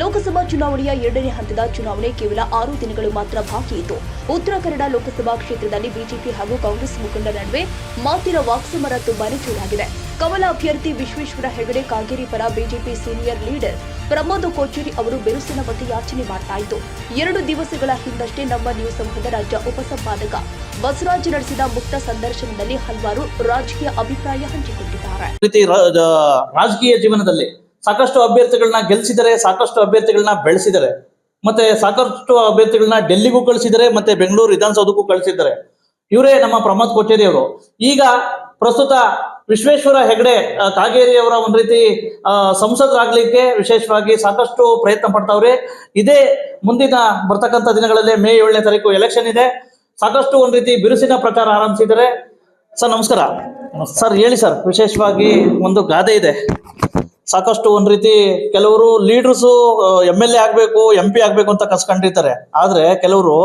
ಲೋಕಸಭಾ ಚುನಾವಣೆಯ ಎರಡನೇ ಹಂತದ ಚುನಾವಣೆ ಕೇವಲ ಆರು ದಿನಗಳು ಮಾತ್ರ ಬಾಕಿ ಇತ್ತು. ಉತ್ತರ ಕನ್ನಡ ಲೋಕಸಭಾ ಕ್ಷೇತ್ರದಲ್ಲಿ ಬಿಜೆಪಿ ಹಾಗೂ ಕಾಂಗ್ರೆಸ್ ಮುಖಂಡರ ನಡುವೆ ಮಾತಿನ ವಾಕ್ಸಮರ ತುಂಬಾನೇ ಚೂರಾಗಿದೆ ಕಮಲ ಅಭ್ಯರ್ಥಿ ವಿಶ್ವೇಶ್ವರ ಹೆಗಡೆ ಕಾಗೇರಿ ಪರ BJP senior leader Pramod Kocheri ಅವರು ಬಿರುಸಿನ ಮತಯಾಚನೆ ಮಾಡ್ತಾ ಇದ್ದು ಎರಡು ದಿವಸಗಳ ಹಿಂದಷ್ಟೇ ನಮ್ಮ ನ್ಯೂಸ್ ಸಂಘದ ರಾಜ್ಯ ಉಪಸಂಪಾದಕ ಬಸವರಾಜ್ ನಡೆಸಿದ ಮುಕ್ತ ಸಂದರ್ಶನದಲ್ಲಿ ಹಲವಾರು ರಾಜಕೀಯ ಅಭಿಪ್ರಾಯ ಹಂಚಿಕೊಂಡಿದ್ದಾರೆ. ರಾಜಕೀಯ ಜೀವನದಲ್ಲಿ ಸಾಕಷ್ಟು ಅಭ್ಯರ್ಥಿಗಳನ್ನ ಗೆಲ್ಸಿದ್ದಾರೆ ಸಾಕಷ್ಟು ಅಭ್ಯರ್ಥಿಗಳನ್ನ ಬೆಳೆಸಿದ್ದಾರೆ ಮತ್ತೆ ಸಾಕಷ್ಟು ಅಭ್ಯರ್ಥಿಗಳನ್ನ ಡೆಲ್ಲಿಗೂ ಕಳಿಸಿದ್ದಾರೆ ಮತ್ತೆ ಬೆಂಗಳೂರು ವಿಧಾನಸೌಧಕ್ಕೂ ಕಳಿಸಿದ್ದಾರೆ. ಇವರೇ ನಮ್ಮ ಪ್ರಮೋದ್ ಕೊಟ್ಟೇರಿ ಅವರು ಈಗ ಪ್ರಸ್ತುತ ವಿಶ್ವೇಶ್ವರ ಹೆಗಡೆ ಕಾಗೇರಿ ಅವರ ಒಂದ್ ರೀತಿ ಸಂಸದರಾಗ್ಲಿಕ್ಕೆ ವಿಶೇಷವಾಗಿ ಸಾಕಷ್ಟು ಪ್ರಯತ್ನ ಪಡ್ತಾವ್ರೆ. ಇದೇ ಮುಂದಿನ ಬರ್ತಕ್ಕಂಥ ದಿನಗಳಲ್ಲಿ ಮೇ ಏಳನೇ ತಾರೀಕು ಎಲೆಕ್ಷನ್ ಇದೆ. ಸಾಕಷ್ಟು ಒಂದ್ ರೀತಿ ಬಿರುಸಿನ ಪ್ರಚಾರ ಆರಂಭಿಸಿದರೆ ಸರ್ ನಮಸ್ಕಾರ. ಸರ್ ಹೇಳಿ ಸರ್ ವಿಶೇಷವಾಗಿ ಒಂದು ಗಾದೆ ಇದೆ. ಸಾಕಷ್ಟು ಒಂದ್ ರೀತಿ ಕೆಲವರು ಲೀಡರ್ಸು ಎಂ ಎಲ್ ಎ ಆಗ್ಬೇಕು ಎಂ ಪಿ ಆಗ್ಬೇಕು ಅಂತ ಕನ್ಸ್ಕೊಂಡಿರ್ತಾರೆ ಆದ್ರೆ ಕೆಲವರು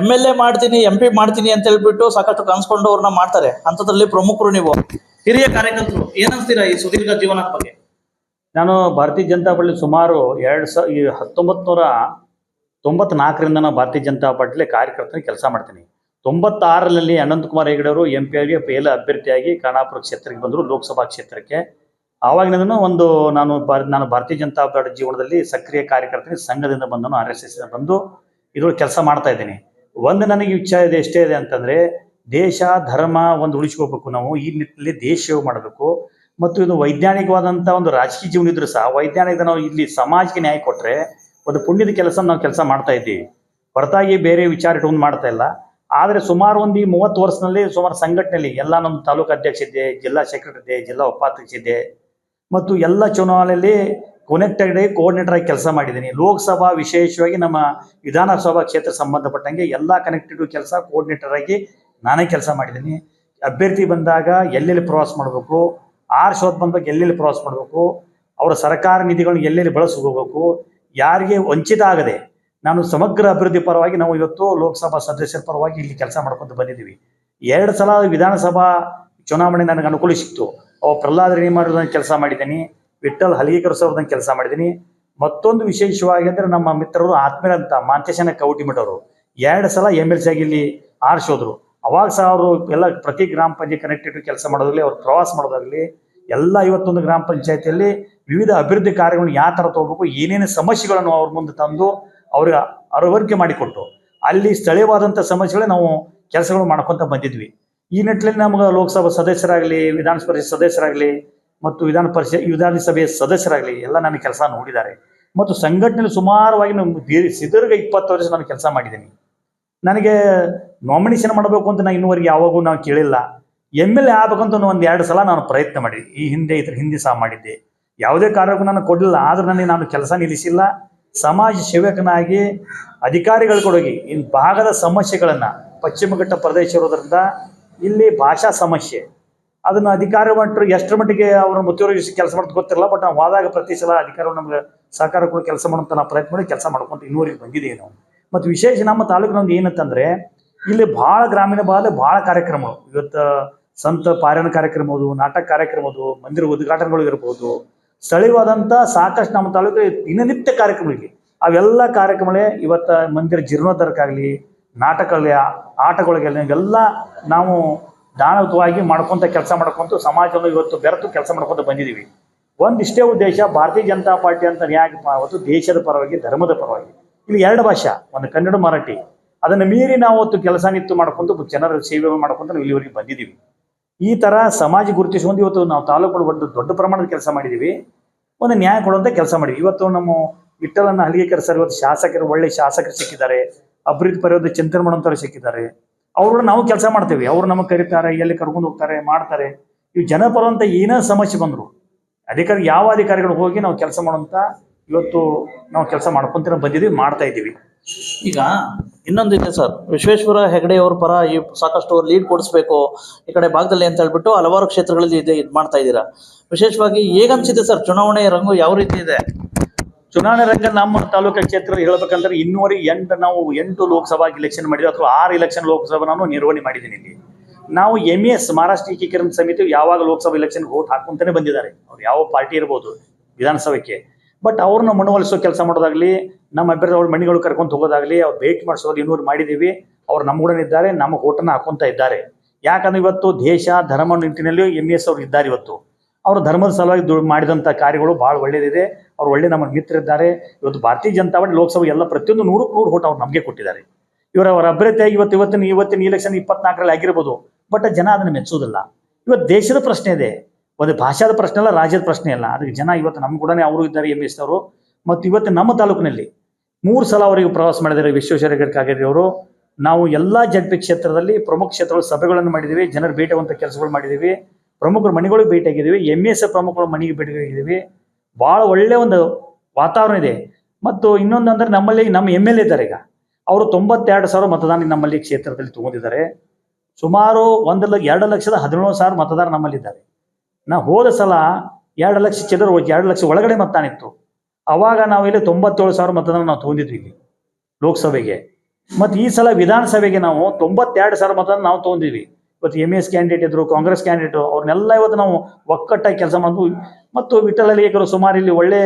ಎಂ ಎಲ್ ಎ ಮಾಡ್ತೀನಿ ಎಂ ಪಿ ಮಾಡ್ತೀನಿ ಅಂತ ಹೇಳ್ಬಿಟ್ಟು ಸಾಕಷ್ಟು ಕನ್ಸ್ಕೊಂಡವ್ರನ್ನ ಮಾಡ್ತಾರೆ. ಅಂತದ್ರಲ್ಲಿ ಪ್ರಮುಖರು ನೀವು. ಹಿರಿಯ ಕಾರ್ಯಕರ್ತರು ಏನಂತೀರಾ ಈ ಸುದೀರ್ಘ ಜೀವನ ಬಗ್ಗೆ? ನಾನು ಭಾರತೀಯ ಜನತಾ ಪಾರ್ಟಿ ಸುಮಾರು ಎರಡು ಸಾವಿರ ಈ ಹತ್ತೊಂಬತ್ತು ನೂರ ತೊಂಬತ್ನಾಲ್ಕರಿಂದ ನಾನು ಭಾರತೀಯ ಜನತಾ ಪಾರ್ಟಿಲಿ ಕಾರ್ಯಕರ್ತನ ಕೆಲಸ ಮಾಡ್ತೀನಿ. ತೊಂಬತ್ತಾರರಲ್ಲಿ ಅನಂತಕುಮಾರ್ ಹೆಗಡೆ ಅವರು ಎಂ ಪಿ ಆಗಿ ಪೇಲ ಅಭ್ಯರ್ಥಿಯಾಗಿ ಖಾನಾಪುರ ಕ್ಷೇತ್ರಕ್ಕೆ ಬಂದರು, ಲೋಕಸಭಾ ಕ್ಷೇತ್ರಕ್ಕೆ. ಆವಾಗಿನಿಂದ ಒಂದು ನಾನು ನಾನು ಭಾರತೀಯ ಜನತಾ ಪಾರ್ಟಿ ಜೀವನದಲ್ಲಿ ಸಕ್ರಿಯ ಕಾರ್ಯಕರ್ತನಿಗೆ ಸಂಘದಿಂದ ಬಂದನು ಆರ್ ಎಸ್ ಬಂದು ಇದ್ರೊಳಗೆ ಕೆಲಸ ಮಾಡ್ತಾ ಇದ್ದೀನಿ. ಒಂದು ನನಗೆ ವಿಚಾರ ಇದೆ, ಎಷ್ಟೇ ಇದೆ ಅಂತಂದ್ರೆ ದೇಶ, ಧರ್ಮ ಒಂದು ಉಳಿಸ್ಕೋಬೇಕು ನಾವು. ಈ ನಿಟ್ಟಿನಲ್ಲಿ ದೇಶ ಮಾಡಬೇಕು. ಮತ್ತು ಇದು ವೈಜ್ಞಾನಿಕವಾದಂಥ ಒಂದು ರಾಜಕೀಯ ಜೀವನ ಇದ್ರೂ ಸಹ ವೈಜ್ಞಾನಿಕ ನಾವು ಇಲ್ಲಿ ಸಮಾಜಕ್ಕೆ ನ್ಯಾಯ ಕೊಟ್ಟರೆ ಒಂದು ಪುಣ್ಯದ ಕೆಲಸ ನಾವು ಕೆಲಸ ಮಾಡ್ತಾ ಇದ್ದೀವಿ. ಹೊರತಾಗಿ ಬೇರೆ ವಿಚಾರ ಇಟ್ಕೊಂಡು ಮಾಡ್ತಾ ಇಲ್ಲ. ಆದರೆ ಸುಮಾರು ಒಂದು ಈ ಮೂವತ್ತು ವರ್ಷದಲ್ಲಿ ಸುಮಾರು ಸಂಘಟನೆಯಲ್ಲಿ ಎಲ್ಲ ನಮ್ಮ ತಾಲೂಕು ಅಧ್ಯಕ್ಷ ಇದೆ ಜಿಲ್ಲಾ ಸೆಕ್ರೆಟರಿ ಇದೆ ಜಿಲ್ಲಾ ಉಪಾಧ್ಯಕ್ಷ ಇದ್ದೆ ಮತ್ತು ಎಲ್ಲ ಚುನಾವಣೆಯಲ್ಲಿ ಕೊನೆಕ್ಟೆಡ್ ಕೋಆರ್ಡಿನೇಟರ್ ಆಗಿ ಕೆಲಸ ಮಾಡಿದ್ದೀನಿ. ಲೋಕಸಭಾ ವಿಶೇಷವಾಗಿ ನಮ್ಮ ವಿಧಾನಸಭಾ ಕ್ಷೇತ್ರ ಸಂಬಂಧಪಟ್ಟಂಗೆ ಎಲ್ಲ ಕನೆಕ್ಟೆಡ್ ಕೆಲಸ ಕೋಆರ್ಡಿನೇಟರ್ ಆಗಿ ನಾನೇ ಕೆಲಸ ಮಾಡಿದ್ದೀನಿ. ಅಭ್ಯರ್ಥಿ ಬಂದಾಗ ಎಲ್ಲೆಲ್ಲಿ ಪ್ರವಾಸ ಮಾಡಬೇಕು ಆರ್ ಶೋತ್ ಬಂದಾಗ ಎಲ್ಲೆಲ್ಲಿ ಪ್ರವಾಸ ಮಾಡಬೇಕು, ಅವರ ಸರ್ಕಾರ ನಿಧಿಗಳನ್ನ ಎಲ್ಲೆಲ್ಲಿ ಬಳಸ್ಕೋಬೇಕು, ಯಾರಿಗೆ ವಂಚಿತ ಆಗದೆ ನಾನು ಸಮಗ್ರ ಅಭಿವೃದ್ಧಿ ಪರವಾಗಿ ನಾವು ಇವತ್ತು ಲೋಕಸಭಾ ಸದಸ್ಯರ ಪರವಾಗಿ ಇಲ್ಲಿ ಕೆಲಸ ಮಾಡ್ಕೊಂಡು ಬಂದಿದ್ದೀವಿ. ಎರಡು ಸಲ ವಿಧಾನಸಭಾ ಚುನಾವಣೆ ನನಗೆ ಅನುಕೂಲ ಸಿಕ್ತು. ಪ್ರಹ್ಲಾದ್ ರೇಣಿಮಾರದಂಗೆ ಕೆಲಸ ಮಾಡಿದ್ದೀನಿ ವಿಠಲ್ ಹಲಗೇಕರ್ ಸರ್ದಂಗೆ ಕೆಲಸ ಮಾಡಿದ್ದೀನಿ ಮತ್ತೊಂದು ವಿಶೇಷವಾಗಿ ಅಂದ್ರೆ ನಮ್ಮ ಮಿತ್ರರು ಆತ್ಮೀಯರಂತ ಮಾಂತೇಶನ ಕೌಟಿಮಠ ಅವರು. ಎರಡು ಸಲ ಎಂ ಎಲ್ ಸಿ ಆಗಿ ಇಲ್ಲಿ ಆರಿಸೋದ್ರು. ಅವಾಗ ಸಹ ಅವರು ಎಲ್ಲ ಪ್ರತಿ ಗ್ರಾಮ ಪಂಚಾಯತ್ ಕನೆಕ್ಟೆಡ್ ಕೆಲಸ ಮಾಡೋದಾಗಲಿ ಅವ್ರು ಪ್ರವಾಸ ಮಾಡೋದಾಗಲಿ, ಎಲ್ಲ ಇವತ್ತೊಂದು ಗ್ರಾಮ ಪಂಚಾಯತಿಯಲ್ಲಿ ವಿವಿಧ ಅಭಿವೃದ್ಧಿ ಕಾರ್ಯಗಳನ್ನು ಯಾವ ಥರ ತಗೋಬೇಕು, ಏನೇನು ಸಮಸ್ಯೆಗಳನ್ನು ಅವ್ರ ಮುಂದೆ ತಂದು ಅವ್ರಿಗೆ ಅರವರಿಕೆ ಮಾಡಿಕೊಟ್ಟು, ಅಲ್ಲಿ ಸ್ಥಳೀಯವಾದಂಥ ಸಮಸ್ಯೆಗಳೇ ನಾವು ಕೆಲಸಗಳು ಮಾಡ್ಕೊತ ಬಂದಿದ್ವಿ. ಈ ನಿಟ್ಟಿನಲ್ಲಿ ನಮ್ಗೆ ಲೋಕಸಭಾ ಸದಸ್ಯರಾಗಲಿ, ವಿಧಾನ ಪರಿಷತ್ ಸದಸ್ಯರಾಗಲಿ ಮತ್ತು ವಿಧಾನ ಪರಿಷತ್ ವಿಧಾನಸಭೆಯ ಸದಸ್ಯರಾಗಲಿ ಎಲ್ಲ ನನ್ನ ಕೆಲಸ ನೋಡಿದ್ದಾರೆ. ಮತ್ತು ಸಂಘಟನೆಯಲ್ಲಿ ಸುಮಾರವಾಗಿ ದೀರ್- ಸುದೀರ್ಘ ಇಪ್ಪತ್ತು ವರ್ಷ ನಾನು ಕೆಲಸ ಮಾಡಿದ್ದೀನಿ. ನನಗೆ ನಾಮಿನೇಷನ್ ಮಾಡಬೇಕು ಅಂತ ನಾನು ಇನ್ನುವರೆಗೆ ಯಾವಾಗೂ ನಾನು ಕೇಳಿಲ್ಲ. ಎಂ ಎಲ್ ಎ ಆಗ್ಬೇಕಂತ ಒಂದು ಎರಡು ಸಲ ನಾನು ಪ್ರಯತ್ನ ಮಾಡಿ ಈ ಹಿಂದೆ ಇದ್ರ ಹಿಂದೆ ಸಹ ಮಾಡಿದ್ದೆ. ಯಾವುದೇ ಕಾರ್ಯಕ್ಕೂ ನಾನು ಕೊಡಲಿಲ್ಲ. ಆದ್ರೆ ನನಗೆ ನಾನು ಕೆಲಸ ನಿಲ್ಲಿಸಿಲ್ಲ. ಸಮಾಜ ಸೇವಕನಾಗಿ ಅಧಿಕಾರಿಗಳು ಕೊಡೋಗಿ ಇನ್ನು ಭಾಗದ ಸಮಸ್ಯೆಗಳನ್ನು ಪಶ್ಚಿಮ ಘಟ್ಟ ಪ್ರದೇಶ ಇರೋದ್ರಿಂದ ಇಲ್ಲಿ ಭಾಷಾ ಸಮಸ್ಯೆ. ಅದನ್ನು ಅಧಿಕಾರ ಮಟ್ಟರು ಎಷ್ಟರ ಮಟ್ಟಿಗೆ ಅವ್ರನ್ನ ಮುತುವರ್ಜಿಸಿ ಕೆಲಸ ಮಾಡೋದು ಗೊತ್ತಿರಲ್ಲ ಬಟ್ ನಾವು ಹೋದಾಗ ಪ್ರತಿ ಸಲ ಅಧಿಕಾರಿಗಳು ನಮ್ಗೆ ಸಹಕಾರ ಕೂಡ ಕೆಲಸ ಮಾಡೋಂಥ ನಾವು ಪ್ರಯತ್ನ ಮಾಡಿ ಕೆಲಸ ಮಾಡ್ಕೊಂತ ಇನ್ನೂರಿಗೆ ಬಂದಿದ್ದೀವಿ ನಾವು. ಮತ್ತು ವಿಶೇಷ ನಮ್ಮ ತಾಲೂಕಿನೊಂದು ಏನಂತಂದ್ರೆ, ಇಲ್ಲಿ ಭಾಳ ಗ್ರಾಮೀಣ ಭಾಗದಲ್ಲಿ ಭಾಳ ಕಾರ್ಯಕ್ರಮಗಳು ಇವತ್ತು ಸಂತ ಪಾರಾಯಣ ಕಾರ್ಯಕ್ರಮ ನಾಟಕ ಕಾರ್ಯಕ್ರಮ ಅದು, ಮಂದಿರ ಉದ್ಘಾಟನೆಗಳು ಇರ್ಬೋದು. ಸ್ಥಳೀಯವಾದಂಥ ಸಾಕಷ್ಟು ನಮ್ಮ ತಾಲೂಕು ದಿನನಿತ್ಯ ಕಾರ್ಯಕ್ರಮಗಳಿಗೆ, ಅವೆಲ್ಲ ಕಾರ್ಯಕ್ರಮಗಳೇ ಇವತ್ತು ಮಂದಿರ ಜೀರ್ಣೋದ್ಧಾರಕ್ಕಾಗಲಿ ನಾಟಕಗಳಲ್ಲಿ ಆಟಗಳಿಗೆಲ್ಲ ನಾವು ದಾನವಾಗಿ ಮಾಡ್ಕೊಂತ ಕೆಲಸ ಮಾಡ್ಕೊಂತ ಸಮಾಜವನ್ನು ಇವತ್ತು ಬೆರೆತು ಕೆಲಸ ಮಾಡ್ಕೊಂತ ಬಂದಿದ್ದೀವಿ. ಒಂದಿಷ್ಟೇ ಉದ್ದೇಶ, ಭಾರತೀಯ ಜನತಾ ಪಾರ್ಟಿ ಅಂತ ನ್ಯಾಯ ಅವತ್ತು ದೇಶದ ಪರವಾಗಿ, ಧರ್ಮದ ಪರವಾಗಿ. ಇಲ್ಲಿ ಎರಡು ಭಾಷೆ, ಒಂದು ಕನ್ನಡ ಮರಾಠಿ. ಅದನ್ನು ಮೀರಿ ನಾವು ಅವತ್ತು ಕೆಲಸ ನಿತ್ತು ಮಾಡ್ಕೊಂತ ಜನರ ಸೇವೆ ಮಾಡ್ಕೊಂತ ನಾವು ಇಲ್ಲಿವರೆಗೆ ಬಂದಿದ್ದೀವಿ. ಈ ಥರ ಸಮಾಜ ಗುರುತಿಸುವಂತ ಇವತ್ತು ನಾವು ತಾಲೂಕು ಒಂದು ದೊಡ್ಡ ಪ್ರಮಾಣದ ಕೆಲಸ ಮಾಡಿದ್ದೀವಿ. ಒಂದು ನ್ಯಾಯ ಕೊಡುವಂಥ ಕೆಲಸ ಮಾಡಿದ್ವಿ ಇವತ್ತು ನಮ್ಮ ವಿಠಲನ ಹಳ್ಳಿಕರ್ ಸರ್ ಇವತ್ತು ಶಾಸಕರು, ಒಳ್ಳೆ ಶಾಸಕರು ಸಿಕ್ಕಿದ್ದಾರೆ. ಅಭಿವೃದ್ಧಿ ಪರ್ವದ ಚಿಂತನೆ ಮಾಡುವಂಥವ್ರು ಸಿಕ್ಕಿದ್ದಾರೆ. ಅವ್ರು ನಾವು ಕೆಲಸ ಮಾಡ್ತೇವೆ. ಅವ್ರು ನಮಗೆ ಕರೀತಾರೆ, ಎಲ್ಲಿ ಕರ್ಕೊಂಡು ಹೋಗ್ತಾರೆ, ಮಾಡ್ತಾರೆ. ಇವು ಜನ ಬರುವಂಥ ಏನೇ ಸಮಸ್ಯೆ ಬಂದರು, ಅಧಿಕಾರಿ ಯಾವ ಅಧಿಕಾರಿಗಳು ಹೋಗಿ ನಾವು ಕೆಲಸ ಮಾಡುವಂತ ಇವತ್ತು ನಾವು ಕೆಲಸ ಮಾಡ್ಕೊಂತ ಬಂದಿದ್ದೀವಿ, ಮಾಡ್ತಾ ಇದ್ದೀವಿ. ಈಗ ಇನ್ನೊಂದಿದೆ ಸರ್. ವಿಶ್ವೇಶ್ವರ ಹೆಗಡೆ ಅವ್ರ ಪರ ಈ ಸಾಕಷ್ಟು ಲೀಡ್ ಕೊಡಿಸ್ಬೇಕು ಈ ಕಡೆ ಭಾಗದಲ್ಲಿ ಅಂತ ಹೇಳ್ಬಿಟ್ಟು ಹಲವಾರು ಕ್ಷೇತ್ರಗಳಲ್ಲಿ ಇದೆ ಇದು ಮಾಡ್ತಾ ಇದ್ದೀರಾ. ವಿಶೇಷವಾಗಿ ಹೇಗನ್ಸಿದೆ ಸರ್? ಚುನಾವಣೆ ರಂಗು ಯಾವ ರೀತಿ ಇದೆ? ಚುನಾವಣೆ ರಂಗ ನಮ್ಮ ತಾಲೂಕು ಕ್ಷೇತ್ರ ಹೇಳ್ಬೇಕಂದ್ರೆ ಇನ್ನೂವರೆ ಎಂಟು ನಾವು ಎಂಟು ಲೋಕಸಭಾ ಇಲೆಕ್ಷನ್ ಮಾಡಿದ್ವಿ ಅಥವಾ ಆರು ಇಲೆಕ್ಷನ್ ಲೋಕಸಭಾ ನಾನು ನಿರ್ವಹಣೆ ಮಾಡಿದ್ದೀನಿ ಇಲ್ಲಿ. ನಾವು ಎಂ ಎಸ್ ಮಹಾರಾಷ್ಟ್ರ ಏಕೀಕರಣ ಸಮಿತಿ ಯಾವಾಗ ಲೋಕಸಭಾ ಇಲೆಕ್ಷನ್ ಓಟ್ ಹಾಕೊಂತಾನೆ ಬಂದಿದ್ದಾರೆ. ಅವ್ರು ಯಾವ ಪಾರ್ಟಿ ಇರ್ಬೋದು ವಿಧಾನಸಭೆಗೆ ಬಟ್ ಅವ್ರನ್ನ ಮನವೊಲಿಸೋ ಕೆಲಸ ಮಾಡೋದಾಗ್ಲಿ, ನಮ್ಮ ಅಭ್ಯರ್ಥಿ ಅವ್ರ ಮಣಿಗಳು ಕರ್ಕೊಂಡು ಹೋಗೋದಾಗ್ಲಿ, ಅವ್ರು ಭೇಟಿ ಮಾಡಿಸೋದು ಇನ್ನೂರು ಮಾಡಿದ್ದೀವಿ. ಅವ್ರು ನಮ್ಮ ಕೂಡ ಇದ್ದಾರೆ, ನಮ್ಮ ಓಟನ್ನು ಹಾಕೊಂತ ಇದ್ದಾರೆ. ಯಾಕಂದ್ರೆ ಇವತ್ತು ದೇಶ, ಧರ್ಮ ನಿಟ್ಟಿನಲ್ಲಿ ಎಂ ಎಸ್ ಅವ್ರು ಇದ್ದಾರೆ ಇವತ್ತು. ಅವರು ಧರ್ಮದ ಸಲುವಾಗಿ ದು ಮಾಡಿದಂಥ ಕಾರ್ಯಗಳು ಭಾಳ ಒಳ್ಳೇದಿದೆ. ಅವ್ರು ಒಳ್ಳೆ ನಮ್ಮ ಮಿತ್ರರಿದ್ದಾರೆ. ಇವತ್ತು ಭಾರತೀಯ ಜನತಾ ಪಾರ್ಟಿ ಲೋಕಸಭೆ ಎಲ್ಲ ಪ್ರತಿಯೊಂದು ನೂರಕ್ಕೆ ನೂರು ಓಟ್ ಅವ್ರು ನಮಗೆ ಕೊಟ್ಟಿದ್ದಾರೆ. ಇವರ ಅವರ ಅಭ್ಯರ್ಥಿಯಾಗಿ ಇವತ್ತು ಇವತ್ತಿನ ಇವತ್ತಿನ ಇಲೆಕ್ಷನ್ ಇಪ್ಪತ್ನಾಲ್ಕರಲ್ಲಿ ಆಗಿರ್ಬೋದು. ಬಟ್ ಜನ ಅದನ್ನು ಮೆಚ್ಚೋದಿಲ್ಲ ಇವತ್ತು ದೇಶದ ಪ್ರಶ್ನೆ ಇದೆ. ಒಂದು ಭಾಷಾದ ಪ್ರಶ್ನೆ ಅಲ್ಲ, ರಾಜ್ಯದ ಪ್ರಶ್ನೆ ಅಲ್ಲ. ಅದಕ್ಕೆ ಜನ ಇವತ್ತು ನಮ್ಮ ಕೂಡ ಅವರು ಇದ್ದಾರೆ ಎಂ. ಎಸ್. ಅವರು. ಮತ್ತು ಇವತ್ತು ನಮ್ಮ ತಾಲೂಕಿನಲ್ಲಿ ಮೂರು ಸಲ ಅವರಿಗೆ ಪ್ರವಾಸ ಮಾಡಿದರೆ ವಿಶ್ವೇಶ್ವರ ಕಾಗೇರಿ ಅವರು. ನಾವು ಎಲ್ಲ ಜಡ್ಪಿ ಕ್ಷೇತ್ರದಲ್ಲಿ ಪ್ರಮುಖ ಕ್ಷೇತ್ರಗಳ ಸಭೆಗಳನ್ನು ಮಾಡಿದ್ದೀವಿ. ಜನರು ಭೇಟಿಯಾಗುವಂಥ ಕೆಲಸಗಳು ಮಾಡಿದ್ದೀವಿ. ಪ್ರಮುಖರ ಮನೆಗಳಿಗೆ ಭೇಟಿಯಾಗಿದ್ದೀವಿ. ಎಂ ಎಸ್ ಪ್ರಮುಖರ ಮನೆಗೆ ಭೇಟಿಯಾಗಿದ್ದೀವಿ. ಭಾಳ ಒಳ್ಳೆಯ ಒಂದು ವಾತಾವರಣ ಇದೆ. ಮತ್ತು ಇನ್ನೊಂದು ಅಂದ್ರೆ ನಮ್ಮಲ್ಲಿ ನಮ್ಮ ಎಂ ಎಲ್ ಎ ಇದ್ದಾರೆ ಈಗ. ಅವರು ತೊಂಬತ್ತೆರಡು ಸಾವಿರ ಮತದಾನ ನಮ್ಮಲ್ಲಿ ಕ್ಷೇತ್ರದಲ್ಲಿ ತಗೊಂಡಿದ್ದಾರೆ. ಸುಮಾರು ಒಂದು ಲಕ್ಷ, ಎರಡು ಲಕ್ಷದ ಹದಿನೇಳು ಸಾವಿರ ಮತದಾರ ನಮ್ಮಲ್ಲಿದ್ದಾರೆ ನಾ ಹೋದ ಸಲ ಎರಡು ಲಕ್ಷ ಚಿಲ್ಲರೆ ಹೋಗಿ, ಎರಡು ಲಕ್ಷ ಒಳಗಡೆ ಮತದಾನ ಇತ್ತು. ಅವಾಗ ನಾವು ಇಲ್ಲಿ ತೊಂಬತ್ತೇಳು ಸಾವಿರ ಮತದಾನ ನಾವು ತಗೊಂಡಿದ್ವಿ ಇಲ್ಲಿ ಲೋಕಸಭೆಗೆ. ಮತ್ತು ಈ ಸಲ ವಿಧಾನಸಭೆಗೆ ನಾವು ತೊಂಬತ್ತೆರಡು ಸಾವಿರ ಮತದಾನ ನಾವು ತಗೊಂಡಿದ್ವಿ. ಇವತ್ತು ಎಂ ಎಸ್ ಕ್ಯಾಂಡಿಡೇಟ್ ಇದ್ರು ಕಾಂಗ್ರೆಸ್ ಕ್ಯಾಂಡಿಡೇಟ್ ಅವ್ರನ್ನೆಲ್ಲ ಇವತ್ತು ನಾವು ಒಕ್ಕಟ್ಟಾಗಿ ಕೆಲಸ ಮಾಡಿದ್ವು ಮತ್ತು ವಿಠಲಲೇಖರು ಸುಮಾರು ಇಲ್ಲಿ ಒಳ್ಳೆ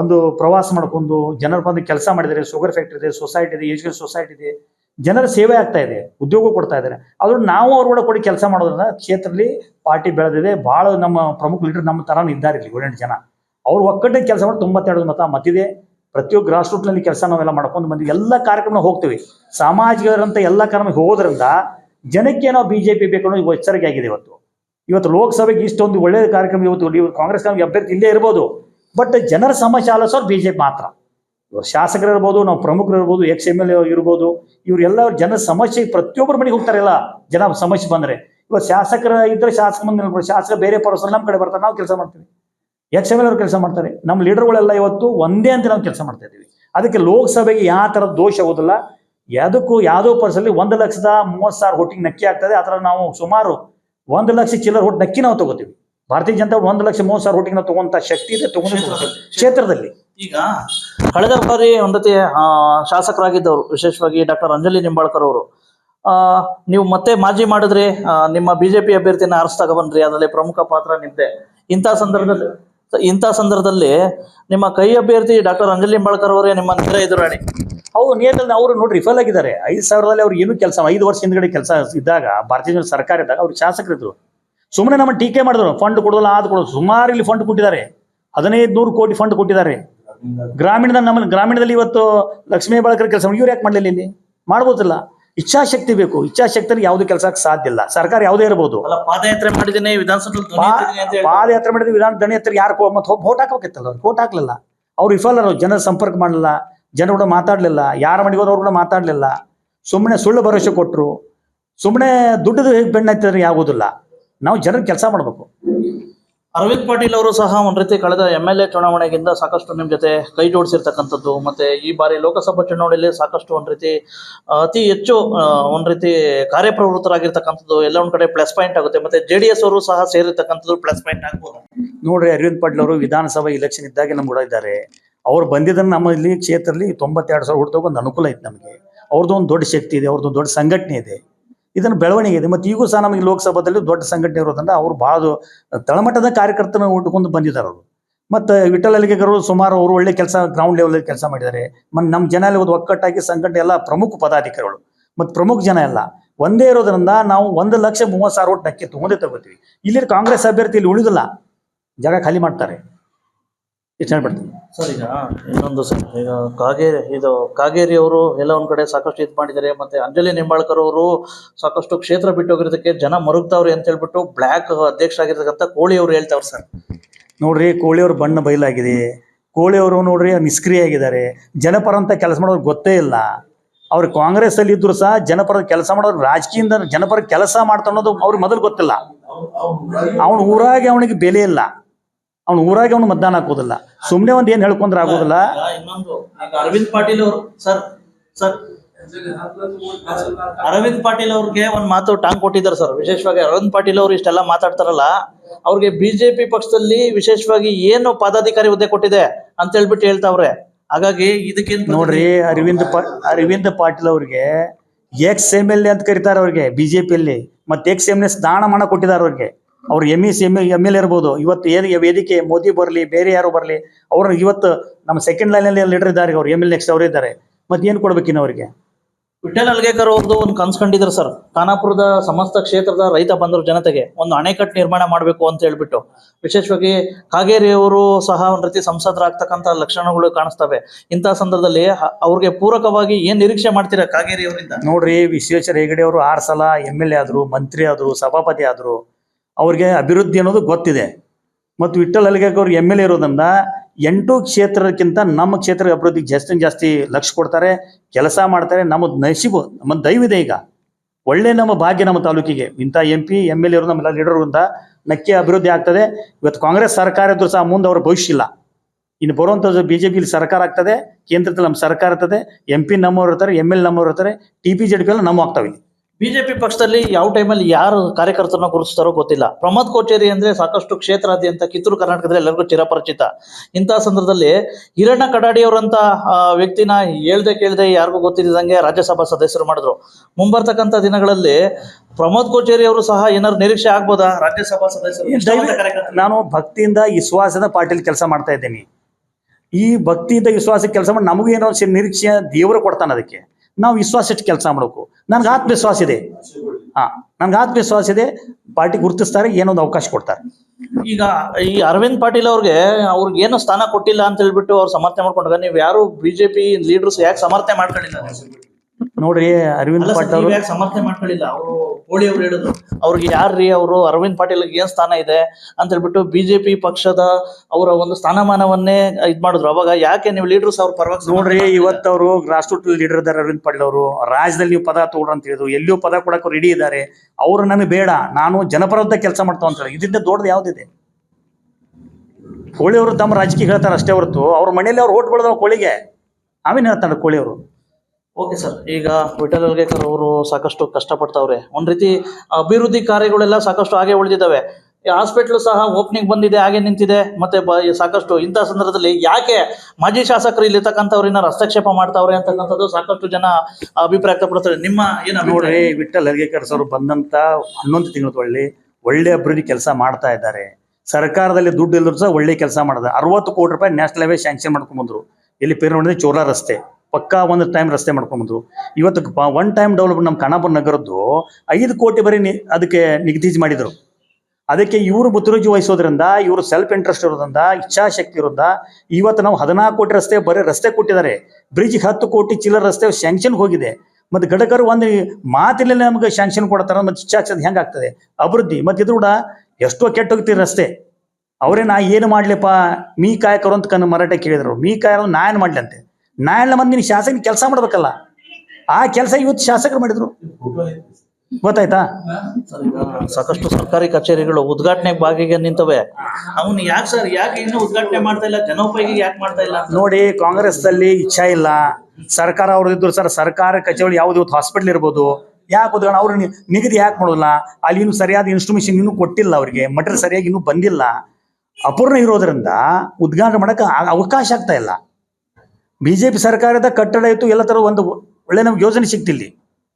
ಒಂದು ಪ್ರವಾಸ ಮಾಡ್ಕೊಂಡು ಜನರು ಬಂದು ಕೆಲಸ ಮಾಡಿದ್ದಾರೆ ಶುಗರ್ ಫ್ಯಾಕ್ಟ್ರಿ ಇದೆ ಸೊಸೈಟಿ ಇದೆ ಎಜುಕೇಶನ್ ಸೊಸೈಟಿ ಇದೆ, ಜನರ ಸೇವೆ ಆಗ್ತಾ ಇದೆ, ಉದ್ಯೋಗ ಕೊಡ್ತಾ ಇದ್ದಾರೆ. ಆದ್ರೂ ನಾವು ಅವ್ರ ಕೂಡ ಕೊಡಿ ಕೆಲಸ ಮಾಡೋದ್ರಿಂದ ಕ್ಷೇತ್ರದಲ್ಲಿ ಪಾರ್ಟಿ ಬೆಳೆದಿದೆ, ಭಾಳ ನಮ್ಮ ಪ್ರಮುಖ ಲೀಡರ್ ನಮ್ಮ ಥರ ಇದ್ದಾರೆ ಇಲ್ಲಿ ಏಳೆಂಟು ಜನ. ಅವ್ರು ಒಕ್ಕಟ್ಟಿನ ಕೆಲಸ ಮಾಡಿ ತೊಂಬತ್ತೆರಡು ಮತ, ಮತ್ತಿದೆ ಪ್ರತಿಯೊಬ್ಬ ಗ್ರಾಸ್ ರೂಟ್ನಲ್ಲಿ ಕೆಲಸ ನಾವೆಲ್ಲ ಮಾಡ್ಕೊಂಡು ಬಂದ್ವಿ. ಎಲ್ಲ ಕಾರ್ಯಕ್ರಮ ಹೋಗ್ತೀವಿ. ಸಾಮಾಜಿಕರಂತ ಎಲ್ಲ ಕಾರ್ಯಕ್ರಮ ಹೋಗೋದ್ರಿಂದ ಜನಕ್ಕೆ ನಾವು ಬಿ ಜೆ ಪಿ ಬೇಕು ಅನ್ನೋ ಎಚ್ಚರಿಕೆ ಆಗಿದೆ ಇವತ್ತು. ಇವತ್ತು ಲೋಕಸಭೆಗೆ ಇಷ್ಟೊಂದು ಒಳ್ಳೆಯ ಕಾರ್ಯಕ್ರಮ ಇವತ್ತು ಕಾಂಗ್ರೆಸ್ ನಮಗೆ ಅಭ್ಯರ್ಥಿ ಇಲ್ಲೇ ಇರ್ಬೋದು. ಬಟ್ ಜನರ ಸಮಸ್ಯೆ ಆಲಿಸೋರು ಬಿ ಜೆ ಪಿ ಮಾತ್ರ. ಇವರು ಶಾಸಕರು ಇರ್ಬೋದು ನಾವು ಪ್ರಮುಖರು ಇರ್ಬೋದು ಎಕ್ಸ್ ಎಂ ಎಲ್ ಎ ಇರ್ಬೋದು ಇವರೆಲ್ಲ ಜನರ ಸಮಸ್ಯೆ ಪ್ರತಿಯೊಬ್ಬರ ಮನೆಗೆ ಹೋಗ್ತಾರಲ್ಲ ಜನ ಸಮಸ್ಯೆ ಬಂದರೆ. ಇವತ್ತು ಶಾಸಕರ ಇದ್ರೆ ಶಾಸಕ ಮಂದಿ. ಶಾಸಕ ಬೇರೆ ಪರ್ಸನ್ ನಮ್ಮ ಕಡೆ ಬರ್ತಾರೆ, ನಾವು ಕೆಲಸ ಮಾಡ್ತೀವಿ. ಎಕ್ಸ್ ಎಂ ಎಲ್ ಅವ್ರು ಕೆಲಸ ಮಾಡ್ತಾರೆ. ನಮ್ಮ ಲೀಡರ್ಗಳೆಲ್ಲ ಇವತ್ತು ಒಂದೇ ಅಂತ ನಾವು ಕೆಲಸ ಮಾಡ್ತಾ ಇದ್ದೀವಿ. ಅದಕ್ಕೆ ಲೋಕಸಭೆಗೆ ಯಾವ ಥರದ ದೋಷ ಆಗೋದಿಲ್ಲ ಯಾವುದಕ್ಕೂ ಯಾವುದೋ ಪರ್ಸಲ್ಲಿ ಒಂದು ಲಕ್ಷದ ಮೂವತ್ತು ಸಾವಿರ ಹೊಟ್ಟಿಗೆ ನಕ್ಕಿ ಆಗ್ತದೆ. ಆ ಥರ ನಾವು ಸುಮಾರು ಒಂದು ಲಕ್ಷ ಚಿಲ್ಲರ್ ಹೊಟ್ಟು ನಕ್ಕಿ ನಾವು ತಗೋತೀವಿ. ಭಾರತೀಯ ಜನತಾ ಒಂದು ಲಕ್ಷ ಮೂವತ್ತು ಸಾವಿರ ಹೊಟ್ಟಿಗೆ ನಾವು ತಗೊಂತ ಶಕ್ತಿ ಇದೆ ತಗೊಂಡು ಕ್ಷೇತ್ರದಲ್ಲಿ. ಈಗ ಕಳೆದ ಬಾರಿ ಒಂದತಿ ಶಾಸಕರಾಗಿದ್ದವರು ವಿಶೇಷವಾಗಿ ಡಾಕ್ಟರ್ ಅಂಜಲಿ ನಿಂಬಾಳ್ಕರ್ ಅವರು ನೀವು ಮತ್ತೆ ಮಾಜಿ ಮಾಡಿದ್ರಿ ನಿಮ್ಮ ಬಿಜೆಪಿ ಅಭ್ಯರ್ಥಿನ ಆರಿಸ್ದಾಗ ಬಂದ್ರಿ ಅದರಲ್ಲಿ ಪ್ರಮುಖ ಪಾತ್ರ ನಿಮ್ದೆ. ಇಂಥ ಸಂದರ್ಭದಲ್ಲಿ ಇಂಥ ಸಂದರ್ಭದಲ್ಲಿ ನಿಮ್ಮ ಕೈ ಅಭ್ಯರ್ಥಿ ಡಾಕ್ಟರ್ ಅಂಜಲಿ ನಿಂಬಾಳ್ಕರ್ ಅವರೇ ನಿಮ್ಮ ನೇರ ಎದುರಾಳಿ. ಅವ್ರು ನಿಯತಲ್ಲಿ ಅವರು ನೋಡ್ರಿ ಫೇಲ್ ಆಗಿದ್ದಾರೆ. ಐದು ಸಾವಿರದಲ್ಲಿ ಅವ್ರು ಏನು ಕೆಲಸ ಐದು ವರ್ಷ ಹಿಂದ್ಗಡೆ ಕೆಲಸ ಇದ್ದಾಗ ಭಾರತೀಯ ಜನತಾ ಸರ್ಕಾರ ಇದ್ದಾಗ ಅವ್ರು ಶಾಸಕರಿದ್ರು. ಸುಮ್ಮನೆ ನಮ್ಮ ಟೀಕೆ ಮಾಡಿದ್ರು ಫಂಡ್ ಕೊಡೋಲ್ಲ ಅದು ಕೊಡೋದು. ಸುಮಾರು ಇಲ್ಲಿ ಫಂಡ್ ಕೊಟ್ಟಿದ್ದಾರೆ. ಹದಿನೈದು ನೂರು ಕೋಟಿ ಫಂಡ್ ಕೊಟ್ಟಿದ್ದಾರೆ. ಗ್ರಾಮೀಣದ ನಮ್ಮ ಗ್ರಾಮೀಣದಲ್ಲಿ ಇವತ್ತು ಲಕ್ಷ್ಮೀ ಬಳಕರ ಕೆಲಸ ಇವ್ರು ಯಾಕೆ ಮಾಡಲಿಲ್ಲ ಇಲ್ಲಿ? ಮಾಡ್ಬೋದಿಲ್ಲ. ಇಚ್ಛಾಶಕ್ತಿ ಬೇಕು. ಇಚ್ಛಾಶಕ್ತಿಯಲ್ಲಿ ಯಾವುದು ಕೆಲಸ ಸಾಧ್ಯ ಇಲ್ಲ. ಸರ್ಕಾರ ಯಾವುದೇ ಇರಬಹುದು ಪಾದಯಾತ್ರೆ ಮಾಡಿದ್ರೆ ವಿಧಾನಸಭೆ. ಪಾದಯಾತ್ರೆ ಮಾಡಿದ ವಿಧಾನ ದಣಿಯತ್ರ ಯಾರು ಮತ್ತೆ ಹೋಗಿ vote ಹಾಕ್ಬೇಕಿತ್ತಲ್ಲ ಅವ್ರು? Vote ಹಾಕ್ಲಿಲ್ಲ. ಅವ್ರು ವಿಫಲರು ಜನರ ಸಂಪರ್ಕ ಮಾಡಲಿಲ್ಲ. ಜನ ಕೂಡ ಮಾತಾಡಲಿಲ್ಲ ಯಾರ ಮನೆಗೆ ಹೋದವ್ರು ಕೂಡ ಮಾತಾಡಲಿಲ್ಲ. ಸುಮ್ಮನೆ ಸುಳ್ಳು ಭರವಸೆ ಕೊಟ್ಟರು ಸುಮ್ಮನೆ ದುಡ್ಡದು ಹೇಗೆ ಬೆಣ್ಣೆ ಹತ್ತಿದ್ರೆ ಆಗೋದಿಲ್ಲ. ನಾವು ಜನರ ಕೆಲಸ ಮಾಡಬೇಕು. ಅರವಿಂದ್ ಪಾಟೀಲ್ ಅವರು ಸಹ ಒಂದು ರೀತಿ ಕಳೆದ ಎಂ ಎಲ್ ಎ ಚುನಾವಣೆಗಿಂತ ಸಾಕಷ್ಟು ನಿಮ್ ಜೊತೆ ಕೈ ಜೋಡಿಸಿರ್ತಕ್ಕಂಥದ್ದು ಮತ್ತೆ ಈ ಬಾರಿ ಲೋಕಸಭಾ ಚುನಾವಣೆಯಲ್ಲಿ ಸಾಕಷ್ಟು ಒಂದ್ ರೀತಿ ಅತಿ ಹೆಚ್ಚು ಒಂದು ಒಂದ್ ರೀತಿ ಕಾರ್ಯಪ್ರವೃತ್ತರಾಗಿರ್ತಕ್ಕಂಥದ್ದು ಎಲ್ಲ ಒಂದ್ ಕಡೆ ಪ್ಲಸ್ ಪಾಯಿಂಟ್ ಆಗುತ್ತೆ. ಮತ್ತೆ ಜೆ ಡಿ ಎಸ್ ಅವರು ಸಹ ಸೇರಿರ್ತಕ್ಕಂಥದ್ದು ಪ್ಲಸ್ ಪಾಯಿಂಟ್ ಆಗ್ಬೋದು. ನೋಡ್ರಿ ಅರವಿಂದ್ ಪಾಟೀಲ್ ಅವರು ವಿಧಾನಸಭಾ ಇಲೆಕ್ಷನ್ ಇದ್ದಾಗೆ ನಮ್ಮ ಕೂಡ ಇದ್ದಾರೆ. ಅವ್ರು ಬಂದಿದ್ದನ್ನು ನಮ್ಮ ಇಲ್ಲಿ ಕ್ಷೇತ್ರದಲ್ಲಿ ತೊಂಬತ್ತೆರಡು ಸಾವಿರ ಹುಡ್ತೋಗ ಒಂದು ಅನುಕೂಲ ಐತೆ ನಮಗೆ. ಅವ್ರದ್ದು ಒಂದು ದೊಡ್ಡ ಶಕ್ತಿ ಇದೆ ಅವ್ರದ್ದು ದೊಡ್ಡ ಸಂಘಟನೆ ಇದೆ. ಇದನ್ನು ಬೆಳವಣಿಗೆ ಇದೆ. ಮತ್ತು ಈಗೂ ಸಹ ನಮಗೆ ಲೋಕಸಭಾದಲ್ಲಿ ದೊಡ್ಡ ಸಂಘಟನೆ ಇರೋದ್ರಿಂದ ಅವರು ಭಾಳ ತಳಮಟ್ಟದ ಕಾರ್ಯಕರ್ತನ ಉಟ್ಕೊಂಡು ಬಂದಿದ್ದಾರೆ ಅವರು. ಮತ್ತು ವಿಠಲ ಅಲಿಗೆಗರು ಸುಮಾರು ಅವರು ಒಳ್ಳೆ ಕೆಲಸ ಗ್ರೌಂಡ್ ಲೆವೆಲಲ್ಲಿ ಕೆಲಸ ಮಾಡಿದ್ದಾರೆ. ಮತ್ತು ನಮ್ಮ ಜನ ಅಲ್ಲಿ ಒಂದು ಒಕ್ಕಟ್ಟಾಗಿ ಸಂಘಟನೆ ಎಲ್ಲ ಪ್ರಮುಖ ಪದಾಧಿಕಾರಿಗಳು. ಮತ್ತು ಪ್ರಮುಖ ಜನ ಎಲ್ಲ. ಒಂದೇ ಇರೋದ್ರಿಂದ ನಾವು ಒಂದು ಲಕ್ಷ ಮೂವತ್ತು ಸಾವಿರ ಓಟ್ ನಕ್ಕೆ ತೊಗೊಂಡೇ ತಗೋತೀವಿ. ಇಲ್ಲಿ ಕಾಂಗ್ರೆಸ್ ಅಭ್ಯರ್ಥಿ ಇಲ್ಲಿ ಉಳಿದಿಲ್ಲ. ಜಾಗ ಖಾಲಿ ಮಾಡ್ತಾರೆ. ಎಷ್ಟು ಹೇಳ್ಬಿಡ್ತೀನಿ ಸರ್ ಈಗ ಇನ್ನೊಂದು ಸರ್ ಈಗ ಕಾಗೇರಿ ಇದು ಕಾಗೇರಿ ಅವರು ಎಲ್ಲ ಒಂದ್ ಕಡೆ ಸಾಕಷ್ಟು ಇದು ಮಾಡಿದ್ದಾರೆ ಮತ್ತೆ ಅಂಜಲಿ ನಿಂಬಾಳ್ಕರ್ ಅವರು ಸಾಕಷ್ಟು ಕ್ಷೇತ್ರ ಬಿಟ್ಟು ಹೋಗಿರೋದಕ್ಕೆ ಜನ ಮರುಗ್ತಾವ್ರೆ ಅಂತ ಹೇಳ್ಬಿಟ್ಟು ಬ್ಲ್ಯಾಕ್ ಅಧ್ಯಕ್ಷರಾಗಿರ್ತಕ್ಕಂಥ ಕೋಳಿ ಅವರು ಹೇಳ್ತಾವ್ರೆ ಸರ್. ನೋಡ್ರಿ ಕೋಳಿಯವ್ರ ಬಣ್ಣ ಬಯಲಾಗಿದೆ ಕೋಳಿಯವರು ನೋಡ್ರಿ ನಿಷ್ಕ್ರಿಯ ಆಗಿದ್ದಾರೆ. ಜನಪರ ಅಂತ ಕೆಲಸ ಮಾಡೋರು ಗೊತ್ತೇ ಇಲ್ಲ. ಅವ್ರು ಕಾಂಗ್ರೆಸ್ ಅಲ್ಲಿ ಇದ್ರು ಸಹ ಜನಪರ ಕೆಲಸ ಮಾಡೋರು ರಾಜಕೀಯದಿಂದ ಜನಪರ ಕೆಲಸ ಮಾಡ್ತಾ ಅನ್ನೋದು ಅವ್ರಿಗೆ ಮೊದಲು ಗೊತ್ತಿಲ್ಲ. ಅವನ ಊರಾಗೆ ಅವನಿಗೆ ಬೆಲೆ ಇಲ್ಲ. ಅವ್ನ ಊರಾಗೆ ಅವ್ನು ಮತದಾನ ಹಾಕೋದಿಲ್ಲ. ಸುಮ್ಮನೆ ಒಂದು ಏನು ಹೇಳ್ಕೊಂಡ್ರೆ ಆಗೋದಿಲ್ಲ. ಇನ್ನೊಂದು ಈಗ ಅರವಿಂದ್ ಪಾಟೀಲ್ ಅವರು ಸರ್ ಸರ್ ಅರವಿಂದ್ ಪಾಟೀಲ್ ಅವ್ರಿಗೆ ಒಂದ್ ಮಾತು ಟಾಂಗ್ ಕೊಟ್ಟಿದ್ದಾರೆ ಸರ್. ವಿಶೇಷವಾಗಿ ಅರವಿಂದ್ ಪಾಟೀಲ್ ಅವರು ಇಷ್ಟೆಲ್ಲ ಮಾತಾಡ್ತಾರಲ್ಲ ಅವ್ರಿಗೆ ಬಿಜೆಪಿ ಪಕ್ಷದಲ್ಲಿ ವಿಶೇಷವಾಗಿ ಏನು ಪದಾಧಿಕಾರಿ ಹುದ್ದೆ ಕೊಟ್ಟಿದೆ ಅಂತ ಹೇಳ್ಬಿಟ್ಟು ಹೇಳ್ತಾವ್ರೆ. ಹಾಗಾಗಿ ಇದಕ್ಕೆ ನೋಡ್ರಿ ಅರವಿಂದ್ ಪಾ ಅರವಿಂದ್ ಪಾಟೀಲ್ ಅವ್ರಿಗೆ ಎಕ್ಸ್ ಎಂ ಎಲ್ ಎ ಅಂತ ಕರೀತಾರೆ ಅವ್ರಿಗೆ ಬಿಜೆಪಿಯಲ್ಲಿ. ಮತ್ತೆ ಎಕ್ಸ್ ಎಂ ಎಲ್ ಎ ಸ್ಥಾನಮಾನ ಕೊಟ್ಟಿದ್ದಾರೆ ಅವ್ರಿಗೆ. ಅವ್ರು M S M M L ಇರ್ಬೋದು. ಇವತ್ತು ಏನು ವೇದಿಕೆ ಮೋದಿ ಬರಲಿ ಬೇರೆ ಯಾರು ಬರಲಿ ಅವರು ಇವತ್ತು ನಮ್ಮ ಸೆಕೆಂಡ್ ಲೈನಲ್ಲಿ ಲೀಡರ್ ಇದ್ದಾರೆ ಅವ್ರು ಎಂ ಎಲ್ ನೆಕ್ಸ್ಟ್ ಅವರು ಇದ್ದಾರೆ. ಮತ್ತೆ ಏನು ಕೊಡ್ಬೇಕಿನ್ನು ಅವರಿಗೆ? ವಿಠಲ್ ಅಲ್ಗೇಕರ್ ಅವ್ರದ್ದು ಒಂದು ಕನ್ಸು ಕಂಡಿದ್ರು ಸರ್. ಖಾನಾಪುರದ ಸಮಸ್ತ ಕ್ಷೇತ್ರದ ರೈತ ಬಂದರು ಜನತೆಗೆ. ಒಂದು ಅಣೆಕಟ್ಟು ನಿರ್ಮಾಣ ಮಾಡಬೇಕು ಅಂತ ಹೇಳ್ಬಿಟ್ಟು. ವಿಶೇಷವಾಗಿ ಕಾಗೇರಿ ಅವರು ಸಹ ಒಂದು ರೀತಿ ಸಂಸದರಾಗ್ತಕ್ಕಂಥ ಲಕ್ಷಣಗಳು ಕಾಣಿಸ್ತವೆ. ಇಂತಹ ಸಂದರ್ಭದಲ್ಲಿ ಅವ್ರಿಗೆ ಪೂರಕವಾಗಿ ಏನ್ ನಿರೀಕ್ಷೆ ಮಾಡ್ತೀರಾ ಕಾಗೇರಿ ಅವರಿಂದ? ನೋಡ್ರಿ ವಿಶ್ವೇಶ್ವರ ಹೆಗಡೆ ಅವರು ಆರು ಸಲ ಎಂ ಎಲ್ ಎ ಆದರು ಮಂತ್ರಿ ಆದರು ಸಭಾಪತಿ ಆದರು. ಅವ್ರಿಗೆ ಅಭಿವೃದ್ಧಿ ಅನ್ನೋದು ಗೊತ್ತಿದೆ. ಮತ್ತು ಅಲ್ಗೇಕ್ ಅವರು ಎಂ ಎಲ್ ಎ ಇರೋದ್ರಿಂದ ಎಂಟು ಕ್ಷೇತ್ರಕ್ಕಿಂತ ನಮ್ಮ ಕ್ಷೇತ್ರ ಅಭಿವೃದ್ಧಿಗೆ ಜಾಸ್ತಿ ಜಾಸ್ತಿ ಲಕ್ಷ ಕೊಡ್ತಾರೆ, ಕೆಲಸ ಮಾಡ್ತಾರೆ. ನಮ್ಮ ನಸೀಬು ನಮ್ಮ ದೈವಿದೆ ಈಗ. ಒಳ್ಳೆ ನಮ್ಮ ಭಾಗ್ಯ ನಮ್ಮ ತಾಲೂಕಿಗೆ. ಇಂಥ M P M L A ಇರೋದು ನಮ್ಮೆಲ್ಲ ಲೀಡರ್ ಅಂತ ನಕ್ಕೆ ಅಭಿವೃದ್ಧಿ ಆಗ್ತದೆ. ಇವತ್ತು ಕಾಂಗ್ರೆಸ್ ಸರ್ಕಾರ ಇದ್ರೂ ಸಹ ಮುಂದೆ ಅವ್ರ ಭವಿಷ್ಯ ಇಲ್ಲ. ಇನ್ನು ಬರುವಂಥದ್ದು ಬಿ ಜೆ ಪಿಲಿ ಸರ್ಕಾರ ಆಗ್ತದೆ, ಕೇಂದ್ರದಲ್ಲಿ ನಮ್ಮ ಸರ್ಕಾರ ಇರ್ತದೆ ಎಂ ಪಿ ನಮ್ಮವ್ರು ಇರ್ತಾರೆ ಎಂ ಎಲ್ ನಮ್ಮವ್ರು ಇರ್ತಾರೆ ಟಿ ಪಿ ಜೆಡ್ ಪಿ ಎಲ್ಲ ನಮ್ಮ ಆಗ್ತಾವೆ ಇಲ್ಲಿ. ಬಿಜೆಪಿ ಪಕ್ಷದಲ್ಲಿ ಯಾವ ಟೈಮಲ್ಲಿ ಯಾರು ಕಾರ್ಯಕರ್ತರನ್ನ ಗುರುತಿಸ್ತಾರೋ ಗೊತ್ತಿಲ್ಲ. ಪ್ರಮೋದ್ ಕೋಚೇರಿ ಅಂದ್ರೆ ಸಾಕಷ್ಟು ಕ್ಷೇತ್ರಾದ್ಯಂತ ಕಿತ್ತೂರು ಕರ್ನಾಟಕದಲ್ಲಿ ಎಲ್ಲರಿಗೂ ಚಿರಪರಿಚಿತ. ಇಂತಹ ಸಂದರ್ಭದಲ್ಲಿ ಹಿರಣ್ಣ ಕಡಾಡಿ ಅವರಂತ ಆ, ವ್ಯಕ್ತಿನ ಹೇಳ್ದೆ ಕೇಳ್ದೆ ಯಾರಿಗೂ ಗೊತ್ತಿದ್ದಂಗೆ ರಾಜ್ಯಸಭಾ ಸದಸ್ಯರು ಮಾಡಿದ್ರು. ಮುಂಬರ್ತಕ್ಕಂಥ ದಿನಗಳಲ್ಲಿ ಪ್ರಮೋದ್ ಕೋಚೇರಿ ಅವರು ಸಹ ಏನಾದ್ರು ನಿರೀಕ್ಷೆ ಆಗ್ಬೋದಾ? ರಾಜ್ಯಸಭಾ ಸದಸ್ಯರು ನಾನು ಭಕ್ತಿಯಿಂದ ವಿಶ್ವಾಸದ ಪಾರ್ಟಿಲಿ ಕೆಲಸ ಮಾಡ್ತಾ ಇದ್ದೀನಿ. ಈ ಭಕ್ತಿಯಿಂದ ವಿಶ್ವಾಸಕ್ಕೆ ಕೆಲಸ ಮಾಡಿ ನಮಗೂ ಏನೋ ನಿರೀಕ್ಷೆ ದೇವರು ಕೊಡ್ತಾನೆ ಅದಕ್ಕೆ. ನಾವು ವಿಶ್ವಾಸ ಇಟ್ಟು ಕೆಲಸ ಮಾಡಬೇಕು. ನನ್ಗೆ ಆತ್ಮವಿಶ್ವಾಸ ಇದೆ. ಹಾ, ನನ್ಗೆ ಆತ್ಮವಿಶ್ವಾಸ ಇದೆ. ಪಾರ್ಟಿ ಗುರುತಿಸ್ತಾರೆ, ಏನೊಂದು ಅವಕಾಶ ಕೊಡ್ತಾರೆ. ಈಗ ಈ ಅರವಿಂದ್ ಪಾಟೀಲ್ ಅವ್ರಿಗೆ ಅವ್ರಿಗೆ ಏನು ಸ್ಥಾನ ಕೊಟ್ಟಿಲ್ಲ ಅಂತ ಹೇಳ್ಬಿಟ್ಟು ಅವ್ರು ಸಮರ್ಥನೆ ಮಾಡ್ಕೊಂಡಾಗ ನೀವು ಯಾರು ಬಿಜೆಪಿ ಲೀಡರ್ಸ್ ಯಾಕೆ ಸಮರ್ಥನೆ ಮಾಡ್ಕೊಂಡಿಲ್ಲ ನೋಡ್ರಿ ಅರವಿಂದ್ ಪಾಟೀಲ್ ಅವರು ಸಮರ್ಥನೆ ಮಾಡ್ಕೊಳ್ಳಿಲ್ಲ? ಅವರು ಕೋಳಿ ಅವ್ರು ಹೇಳಿದ್ರು ಅವ್ರಿಗೆ ಯಾರ್ರಿ ಅವರು? ಅರವಿಂದ್ ಪಾಟೀಲ್ ಏನ್ ಸ್ಥಾನ ಇದೆ ಅಂತ ಹೇಳ್ಬಿಟ್ಟು ಬಿಜೆಪಿ ಪಕ್ಷದ ಅವರ ಒಂದು ಸ್ಥಾನಮಾನವನ್ನೇ ಇದ್ ಮಾಡಿದ್ರು. ಅವಾಗ ಯಾಕೆ ನೀವು ಲೀಡರ್ಸ್ ಅವ್ರ ಪರವಾಗಿ ನೋಡ್ರಿ ಇವತ್ತು ಅವರು ರೂಟ್ ಲೀಡರ್ ಇದಾರೆ ಅರವಿಂದ್ ಪಾಟೀಲ್ ಅವರು. ರಾಜ್ಯದಲ್ಲಿ ನೀವು ಪದ ತಗೊಳ್ರಿ ಅಂತ ಹೇಳಿದ್ರು. ಎಲ್ಲಿಯೂ ಪದ ಕೊಡಕ್ಕೆ ರೆಡಿ ಇದ್ದಾರೆ ಅವ್ರು ನನಗೆ ಬೇಡ. ನಾನು ಜನಪರದ ಕೆಲಸ ಮಾಡ್ತಾವ ಅಂತ ಹೇಳಿ. ಇದರಿಂದ ದೊಡ್ಡದು ಯಾವ್ದಿದೆ? ಕೋಳಿಯವರು ತಮ್ಮ ರಾಜಕೀಯ ಹೇಳ್ತಾರೆ ಅಷ್ಟೇ ಹೊರತು. ಅವ್ರ ಮನೆಯಲ್ಲಿ ಅವ್ರು ಓಟ್ ಬೆಳೆದವ ಕೋಳಿಗೆ. ಆಮೇಲೆ ಹೇಳ್ತಾರೆ ಕೋಳಿಯವರು ಓಕೆ ಸರ್ ಈಗ ವಿಠಲ್ ಅಲ್ಗೇಕರ್ ಅವರು ಸಾಕಷ್ಟು ಕಷ್ಟಪಡ್ತಾವ್ರೆ. ಒಂದ್ ರೀತಿ ಅಭಿವೃದ್ಧಿ ಕಾರ್ಯಗಳೆಲ್ಲ ಸಾಕಷ್ಟು ಹಾಗೆ ಉಳಿದಿದ್ದಾವೆ. ಹಾಸ್ಪಿಟ್ಲು ಸಹ ಓಪನಿಂಗ್ ಬಂದಿದೆ, ಹಾಗೆ ನಿಂತಿದೆ. ಮತ್ತೆ ಸಾಕಷ್ಟು ಇಂಥ ಸಂದರ್ಭದಲ್ಲಿ ಯಾಕೆ ಮಾಜಿ ಶಾಸಕರು ಇಲ್ಲಿರ್ತಕ್ಕಂಥವ್ರನ್ನ ಹಸ್ತಕ್ಷೇಪ ಮಾಡ್ತಾವ್ರೆ ಅಂತಕ್ಕಂಥದ್ದು ಸಾಕಷ್ಟು ಜನ ಅಭಿಪ್ರಾಯ ನಿಮ್ಮ ಏನು ನೋಡ್ರಿ ವಿಠಲ್ ಹಲ್ಗೇಕರ್ ಸರ್ ಬಂದಂತ ಹನ್ನೊಂದು ತಿಂಗಳಲ್ಲಿ ಒಳ್ಳೆ ಅಭಿವೃದ್ಧಿ ಕೆಲಸ ಮಾಡ್ತಾ ಇದ್ದಾರೆ. ಸರ್ಕಾರದಲ್ಲಿ ದುಡ್ಡು ಇಲ್ಲದ್ರು ಸಹ ಒಳ್ಳೆ ಕೆಲಸ ಮಾಡಿದೆ ಅರವತ್ತು ಕೋಟಿ ರೂಪಾಯಿ ನ್ಯಾಷನಲ್ ಹೈವೇ ಸ್ಯಾಂಕ್ಷನ್ ಮಾಡ್ಕೊಂಡ್ ಬಂದ್ರು. ಇಲ್ಲಿ ನೋಡಿದ್ರೆ ಚೋಲರ್ ರಸ್ತೆ. ಪಕ್ಕಾ ಒಂದು ಟೈಮ್ ರಸ್ತೆ ಮಾಡ್ಕೊಂಬಂದ್ರು ಇವತ್ತು ಒನ್ ಟೈಮ್ ಡೆವಲಪ್ಮೆಂಟ್ ನಮ್ಮ ಖಾನಾಪುರ ನಗರದ್ದು ಐದು ಕೋಟಿ ಬರೀ ನಿ- ಅದಕ್ಕೆ ನಿಗದಿ ಮಾಡಿದರು. ಅದಕ್ಕೆ ಇವರು ಮುತುರುಜಿ ವಹಿಸೋದ್ರಿಂದ, ಇವರು ಸೆಲ್ಫ್ ಇಂಟ್ರೆಸ್ಟ್ ಇರೋದ್ರಿಂದ, ಇಚ್ಛಾಶಕ್ತಿ ಇರೋದ್ರಿಂದ ಇವತ್ತು ನಾವು ಹದಿನಾಲ್ಕು ಕೋಟಿ ರಸ್ತೆ ಬರೀ ರಸ್ತೆ ಕೊಟ್ಟಿದ್ದಾರೆ. ಬ್ರಿಡ್ಜ್ಗೆ ಹತ್ತು ಕೋಟಿ ಚಿಲ್ಲರ್ ರಸ್ತೆ ಸ್ಯಾಂಕ್ಷನ್ ಹೋಗಿದೆ. ಮತ್ತು ಗಡಕರು ಒಂದು ಮಾತಿಲ್ಲ ನಮಗೆ ಸ್ಯಾಂಕ್ಷನ್ ಕೊಡ್ತಾರ, ಮತ್ತು ಇಚ್ಛಾಶಕ್ತಿ ಹೆಂಗೆ ಆಗ್ತದೆ? ಅಭಿವೃದ್ಧಿ. ಮತ್ತು ಇದು ಕೂಡ ಎಷ್ಟೋ ಕೆಟ್ಟ ಹೋಗ್ತೀರಿ ರಸ್ತೆ. ಅವರೇ ನಾ ಏನು ಮಾಡ್ಲಿಪ್ಪ? ಮೀ ಕಾಯಕರು ಅಂತ ಕಣ್ಣು ಮರಾಠ ಕೇಳಿದ್ರು. ಮೀ ಕಾಯರು ನಾ ಏನು ಮಾಡ್ಲಿ ಅಂತೆ? ನಾ ಎಲ್ಲ ಮಂದಿ ನೀನು ಶಾಸಕ ಕೆಲಸ ಮಾಡ್ಬೇಕಲ್ಲ? ಆ ಕೆಲಸ ಇವತ್ತು ಶಾಸಕರು ಮಾಡಿದ್ರು. ಗೊತ್ತಾಯ್ತಾ? ಸಾಕಷ್ಟು ಸರ್ಕಾರಿ ಕಚೇರಿಗಳು ಉದ್ಘಾಟನೆ ಬಾಗಿಗೆ ನಿಂತವೆ. ಅವನು ಯಾಕೆ ಸರ್ ಯಾಕೆ ಇನ್ನೂ ಉದ್ಘಾಟನೆ ಮಾಡ್ತಾ ಇಲ್ಲ? ಜನೋಪಯೋಗಿ ಯಾಕೆ ಮಾಡ್ತಾ ಇಲ್ಲ ನೋಡಿ ಕಾಂಗ್ರೆಸ್ ಅಲ್ಲಿ ಇಚ್ಛಾ ಇಲ್ಲ. ಸರ್ಕಾರ ಅವ್ರದ್ದು ಸರ್ ಸರ್ಕಾರ ಕಚೇರಿ ಯಾವ್ದು ಇವತ್ತು ಹಾಸ್ಪಿಟಲ್ ಇರ್ಬೋದು. ಯಾಕೆ ಉದ್ಘಾಟನೆ? ಅವ್ರು ನಿಗದಿ ಯಾಕೆ ಮಾಡೋದಿಲ್ಲ? ಅಲ್ಲಿ ಇನ್ನೂ ಸರಿಯಾದ ಇನ್ಸ್ಟ್ರುಮೇಷನ್ ಇನ್ನೂ ಕೊಟ್ಟಿಲ್ಲ ಅವ್ರಿಗೆ. ಮಟರ್ ಸರಿಯಾಗಿ ಇನ್ನೂ ಬಂದಿಲ್ಲ. ಅಪೂರ್ಣ ಇರೋದ್ರಿಂದ ಉದ್ಘಾಟನೆ ಮಾಡಕ್ಕೆ ಅವಕಾಶ ಆಗ್ತಾ ಇಲ್ಲ. ಬಿ ಜೆ ಪಿ ಸರ್ಕಾರದ ಕಟ್ಟಡ ಇತ್ತು, ಎಲ್ಲ ಥರ ಒಂದು ಒಳ್ಳೆ ನಮ್ಗೆ ಯೋಜನೆ ಸಿಗ್ತಿಲ್ಲಿ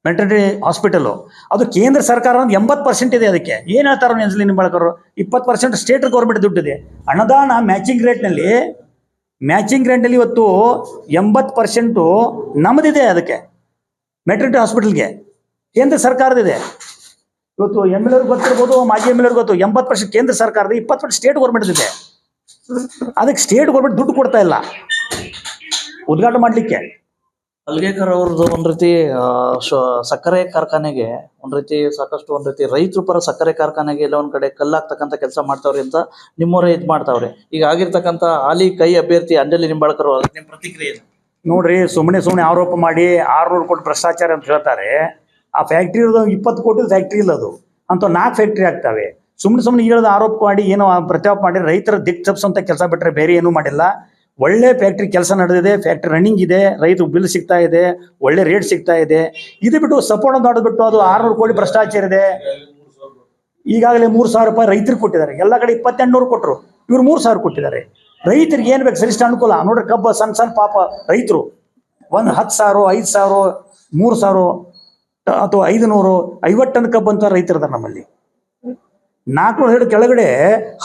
ಮೆಟರ್ನಿಟಿ ಹಾಸ್ಪಿಟಲು ಅದು ಕೇಂದ್ರ ಸರ್ಕಾರ ಒಂದು ಎಂಬತ್ತು ಪರ್ಸೆಂಟ್ ಇದೆ ಅದಕ್ಕೆ. ಏನು ಹೇಳ್ತಾರೋ ನೆನ್ಸಲಿ ಬಳಕರು ಇಪ್ಪತ್ತು ಪರ್ಸೆಂಟ್ ಸ್ಟೇಟ್ ಗೌರ್ಮೆಂಟ್ ದುಡ್ಡಿದೆ. ಅನುದಾನ ಮ್ಯಾಚಿಂಗ್ ರೇಟ್ನಲ್ಲಿ ಮ್ಯಾಚಿಂಗ್ ರೇಟ್ನಲ್ಲಿ ಇವತ್ತು ಎಂಬತ್ತು ಪರ್ಸೆಂಟು ನಮ್ಮದಿದೆ ಅದಕ್ಕೆ. ಮೆಟರ್ನಿಟಿ ಹಾಸ್ಪಿಟಲ್ಗೆ ಕೇಂದ್ರ ಸರ್ಕಾರದಿದೆ. ಇವತ್ತು ಎಂ ಎಲ್ ಎರ್ ಗೊತ್ತಿರ್ಬೋದು, ಮಾಜಿ ಎಂ ಎಲ್ ಗೊತ್ತು. ಎಂಬತ್ತು ಪರ್ಸೆಂಟ್ ಕೇಂದ್ರ ಸರ್ಕಾರದ ಇಪ್ಪತ್ತು ಪರ್ಸೆಂಟ್ ಸ್ಟೇಟ್ ಗೌರ್ಮೆಂಟ್ ಇದೆ ಅದಕ್ಕೆ ಸ್ಟೇಟ್ ಗೌರ್ಮೆಂಟ್ ದುಡ್ಡು ಕೊಡ್ತಾ ಇಲ್ಲ. ಉದ್ಘಾಟನೆ ಮಾಡ್ಲಿಕ್ಕೆ? ಅಲ್ಗೇಕರ್ ಅವ್ರದ್ದು ಒಂದ್ ರೀತಿ ಸಕ್ಕರೆ ಕಾರ್ಖಾನೆಗೆ ಒಂದ್ ರೀತಿ ಸಾಕಷ್ಟು ಒಂದ್ ರೀತಿ ರೈತರು ಪರ ಸಕ್ಕರೆ ಕಾರ್ಖಾನೆಗೆ ಎಲ್ಲ ಒಂದ್ ಕಡೆ ಕಲ್ಲಾಗ್ತಕ್ಕಂಥ ಕೆಲಸ ಮಾಡ್ತಾವ್ರಿ ಅಂತ ನಿಮ್ಮವರೇ ಇದ್ ಮಾಡ್ತಾವ್ರೆ. ಈಗ ಆಗಿರ್ತಕ್ಕಂಥ ಹಾಲಿ ಕೈ ಅಭ್ಯರ್ಥಿ ಅಂಜಲಿ ನಿಂಬಾಳ್ಕರ್ ನಿಮ್ ಪ್ರತಿಕ್ರಿಯೆ? ನೋಡ್ರಿ ಸುಮ್ಮನೆ ಸುಮ್ಮನೆ ಆರೋಪ ಮಾಡಿ ಆರ್ನೂರು ಕೋಟಿ ಭ್ರಷ್ಟಾಚಾರ ಅಂತ ಹೇಳ್ತಾರೆ. ಆ ಫ್ಯಾಕ್ಟ್ರಿ ಇರೋದು ಇಪ್ಪತ್ತು ಕೋಟಿ ಫ್ಯಾಕ್ಟ್ರಿ ಇಲ್ಲ ಅದು. ಅಂತ ನಾಲ್ಕು ಫ್ಯಾಕ್ಟ್ರಿ ಆಗ್ತಾವೆ. ಸುಮ್ಮನೆ ಸುಮ್ಮನೆ ಹೇಳೋದು ಆರೋಪ ಮಾಡಿ ಏನೋ ಆ ಮಾಡಿ ರೈತರ ದಿಕ್ ಅಂತ ಕೆಲಸ ಬಿಟ್ಟರೆ ಬೇರೆ ಏನೂ ಮಾಡಿಲ್ಲ. ಒಳ್ಳೆ ಫ್ಯಾಕ್ಟ್ರಿ ಕೆಲಸ ನಡೆದಿದೆ ಫ್ಯಾಕ್ಟ್ರಿ ರನ್ನಿಂಗ್ ಇದೆ, ರೈತರು ಬಿಲ್ ಸಿಗ್ತಾ ಇದೆ, ಒಳ್ಳೆ ರೇಟ್ ಸಿಗ್ತಾ ಇದೆ. ಇದು ಬಿಟ್ಟು ಸಪೋರ್ಟ್ ಅಂತ ಬಿಟ್ಟು ಅದು ಆರ್ನೂರು ಕೋಟಿ ಭ್ರಷ್ಟಾಚಾರ ಇದೆ. ಈಗಾಗಲೇ ಮೂರು ಸಾವಿರ ರೂಪಾಯಿ ರೈತರಿಗೆ ಕೊಟ್ಟಿದ್ದಾರೆ. ಎಲ್ಲ ಕಡೆ ಇಪ್ಪತ್ತೆಂಟುನೂರು ಕೊಟ್ಟರು ಇವ್ರು ಮೂರು ಸಾವಿರ ಕೊಟ್ಟಿದ್ದಾರೆ. ರೈತರಿಗೆ ಏನು ಬೇಕು? ಸರಿಷ್ಠ ಅನುಕೂಲ. ನೋಡ್ರಿ ಕಬ್ಬ ಸಣ್ಣ ಸಣ್ಣ ಪಾಪ ರೈತರು. ಒಂದು ಹತ್ತು ಸಾವಿರ, ಐದು ಸಾವಿರ, ಮೂರು ಸಾವಿರ ಅಥವಾ ಐದು ನೂರು ಐವತ್ತು ಟನ್ ಕಬ್ಬು ಅಂತ ರೈತರು ಇದಾರೆ ನಮ್ಮಲ್ಲಿ. ನಾಲ್ಕುನೂರು ಹೇಳಿ ಕೆಳಗಡೆ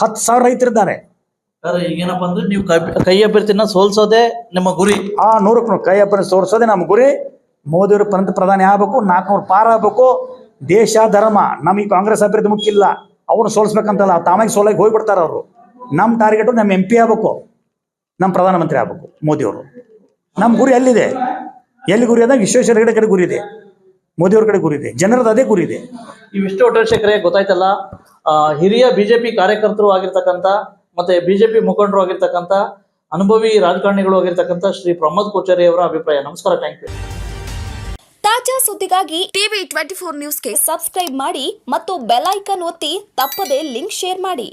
ಹತ್ತು ಸಾವಿರ ರೈತರಿದ್ದಾರೆ. ಸರ್ ಈಗೇನಪ್ಪ ಅಂದ್ರೆ ನೀವು ಕೈ- ಅಭ್ಯರ್ಥಿನ ಸೋಲ್ಸೋದೇ ನಿಮ್ಮ ಗುರಿ. ಆ ನೂರಕ್ಕೆ ನೂರು. ಕೈ ಅಭ್ಯರ್ಥಿ ಸೋಲ್ಸೋದೇ ನಮ್ಮ ಗುರಿ. ಮೋದಿಯವರು ಪಂತ ಪ್ರಧಾನಿ ಆಗ್ಬೇಕು ನಾಲ್ಕುನೂರು ಪಾರ ಆಗ್ಬೇಕು. ದೇಶ ಧರ್ಮ ನಮಗೆ ಕಾಂಗ್ರೆಸ್ ಅಭ್ಯರ್ಥಿ ಮುಖ್ಯ ಇಲ್ಲ. ಅವ್ರು ಸೋಲ್ಸ್ಬೇಕಂತಲ್ಲ ತಾಮಾಗಿ ಸೋಲಾಗಿ ಹೋಗ್ಬಿಡ್ತಾರೆ ಅವರು. ನಮ್ಮ ಟಾರ್ಗೆಟು ನಮ್ಮ ಎಂ ಪಿ ಆಗ್ಬೇಕು ನಮ್ಮ ಪ್ರಧಾನಮಂತ್ರಿ ಆಗ್ಬೇಕು ಮೋದಿಯವರು. ನಮ್ಮ ಗುರಿ ಅಲ್ಲಿದೆ. ಎಲ್ಲಿ ಗುರಿ ಅದ? ವಿಶ್ವೇಶ್ವರ ಹೆಗಡೆ ಕಡೆ ಗುರಿ ಇದೆ. ಮೋದಿಯವ್ರ ಕಡೆ ಗುರಿ ಇದೆ. ಜನರದ ಅದೇ ಗುರಿ ಇದೆ. ಇವಿಷ್ಟು ಒಟ್ಟರೆ ಗೊತ್ತಾಯ್ತಲ್ಲ? ಹಿರಿಯ ಬಿಜೆಪಿ ಕಾರ್ಯಕರ್ತರು ಆಗಿರ್ತಕ್ಕಂಥ ಮತ್ತೆ ಬಿಜೆಪಿ ಮುಖಂಡರು ಆಗಿರ್ತಕ್ಕಂಥ, ಅನುಭವಿ ರಾಜಕಾರಣಿಗಳು ಆಗಿರ್ತಕ್ಕಂಥ ಶ್ರೀ ಪ್ರಮೋದ್ ಕೋಚರಿ ಅವರ ಅಭಿಪ್ರಾಯ. ನಮಸ್ಕಾರ ಥ್ಯಾಂಕ್ ಯು ತಾಜಾ ಸುದ್ದಿಗಾಗಿ ಟಿವಿ ಟ್ವೆಂಟಿ ಫೋರ್ ನ್ಯೂಸ್ಗೆ ಸಬ್ಸ್ಕ್ರೈಬ್ ಮಾಡಿ ಮತ್ತು ಬೆಲ್ ಐಕನ್ ಒತ್ತಿ ತಪ್ಪದೇ ಲಿಂಕ್ ಶೇರ್ ಮಾಡಿ.